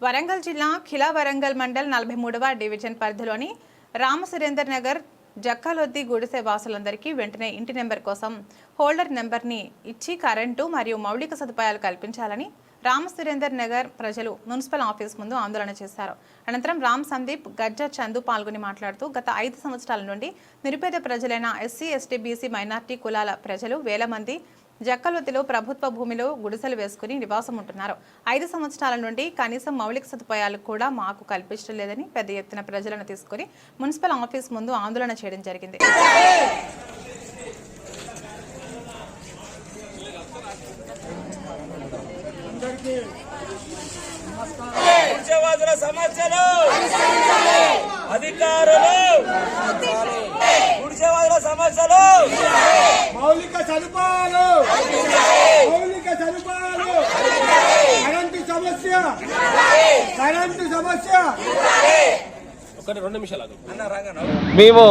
వరంగల్ జిల్లా ఖిలా వరంగల్ మండల్ నలభై మూడవ డివిజన్ పరిధిలోని రామసురేందర్ నగర్ జక్కాలొద్ది గుడిసె వాసులందరికీ వెంటనే ఇంటి నెంబర్ కోసం హోల్డర్ నెంబర్ని ఇచ్చి కరెంటు మరియు మౌలిక సదుపాయాలు కల్పించాలని రామ సురేందర్ నగర్ ప్రజలు మున్సిపల్ ఆఫీస్ ముందు ఆందోళన చేశారు. అనంతరం రామ్ సందీప్ గజ్జ చందు పాల్గొని మాట్లాడుతూ గత ఐదు సంవత్సరాల నుండి నిరుపేద ప్రజలైన ఎస్సీ ఎస్టీ బీసీ మైనార్టీ కులాల ప్రజలు వేల మంది జక్కలొత్తిలో ప్రభుత్వ భూమిలో గుడిసెలు వేసుకుని నివాసం ఉంటున్నారు ఐదు సంవత్సరాల నుండి కనీసం మౌలిక సదుపాయాలు కూడా మాకు కల్పించడం లేదని పెద్ద ఎత్తున ప్రజలను తీసుకుని మున్సిపల్ ఆఫీస్ ముందు ఆందోళన చేయడం జరిగింది. అధికారులు సమస్యలు మౌలిక సదుపాయాలు మౌలిక సదుపాయాలు కరెంటు సమస్య కరెంటు సమస్య. మేము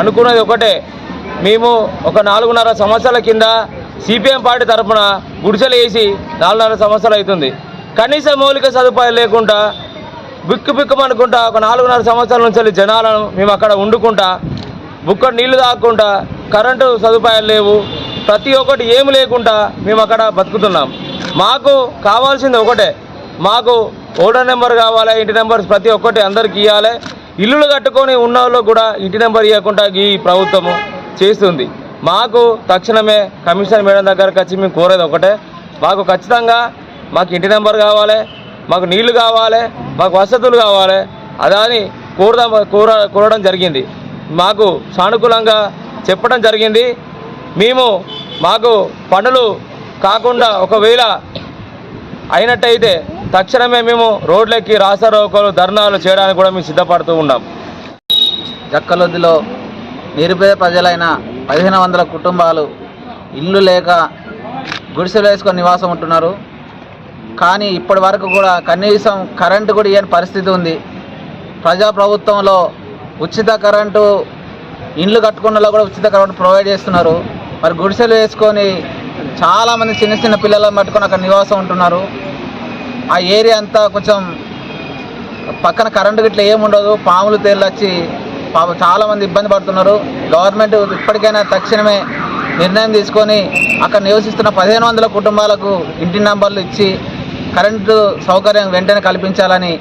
అనుకున్నది ఒకటే. మేము ఒక నాలుగున్నర సంవత్సరాల కింద సిపిఎం పార్టీ తరఫున గుడిసెలు వేసి నాలుగున్నర సంవత్సరాలు అవుతుంది. కనీస మౌలిక సదుపాయాలు లేకుండా బిక్కు బిక్కుమనుకుంటా ఒక నాలుగున్నర సంవత్సరాల నుంచి జనాలను మేము అక్కడ వండుకుంటా బుక్క నీళ్ళు తాగకుండా కరెంటు సదుపాయాలు లేవు. ప్రతి ఒక్కటి ఏమి లేకుండా మేము అక్కడ బతుకుతున్నాం. మాకు కావాల్సింది ఒకటే. మాకు ఓడర్ నెంబర్ కావాలి ఇంటి నెంబర్స్ ప్రతి ఒక్కటి అందరికి ఇవ్వాలి ఇల్లులు కట్టుకొని ఉన్న వాళ్ళు కూడా ఇంటి నెంబర్ ఇవ్వకుండా ఈ ప్రభుత్వము చేస్తుంది. మాకు తక్షణమే కమిషనర్ మేడం దగ్గరకు వచ్చి మేము కోరేది ఒకటే. మాకు ఖచ్చితంగా మాకు ఇంటి నెంబర్ కావాలి మాకు నీళ్ళు కావాలి మాకు వసతులు కావాలి. అదని కోరదాం కోర కోరడం జరిగింది. మాకు సానుకూలంగా చెప్పడం జరిగింది. మేము మాకు పనులు కాకుండా ఒకవేళ అయినట్టయితే తక్షణమే మేము రోడ్లకి రాస్తారోకోలు ధర్నాలు చేయడానికి కూడా మేము సిద్ధపడుతూ ఉన్నాం. జక్కలొద్దిలో నిరుపేద ప్రజలైన పదిహేను వందల కుటుంబాలు ఇల్లు లేక గుడిసెలు వేసుకొని నివాసం ఉంటున్నారు. కానీ ఇప్పటి వరకు కూడా కనీసం కరెంటు కూడా ఇవ్వని పరిస్థితి ఉంది. ప్రజాప్రభుత్వంలో ఉచిత కరెంటు ఇండ్లు కట్టుకున్నలో కూడా ఉచిత కరెంటు ప్రొవైడ్ చేస్తున్నారు. మరి గుడిసెలు వేసుకొని చాలామంది చిన్న చిన్న పిల్లలను పట్టుకొని అక్కడ నివాసం ఉంటున్నారు. ఆ ఏరియా అంతా కొంచెం పక్కన కరెంటు గిట్ల ఏముండదు పాములు తేళ్ళు వచ్చి పాపం చాలామంది ఇబ్బంది పడుతున్నారు. గవర్నమెంట్ ఇప్పటికైనా తక్షణమే నిర్ణయం తీసుకొని అక్కడ నివసిస్తున్న పదిహేను వందల కుటుంబాలకు ఇంటి నంబర్లు ఇచ్చి కరెంటు సౌకర్యం వెంటనే కల్పించాలని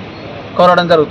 కోరడం జరుగుతుంది.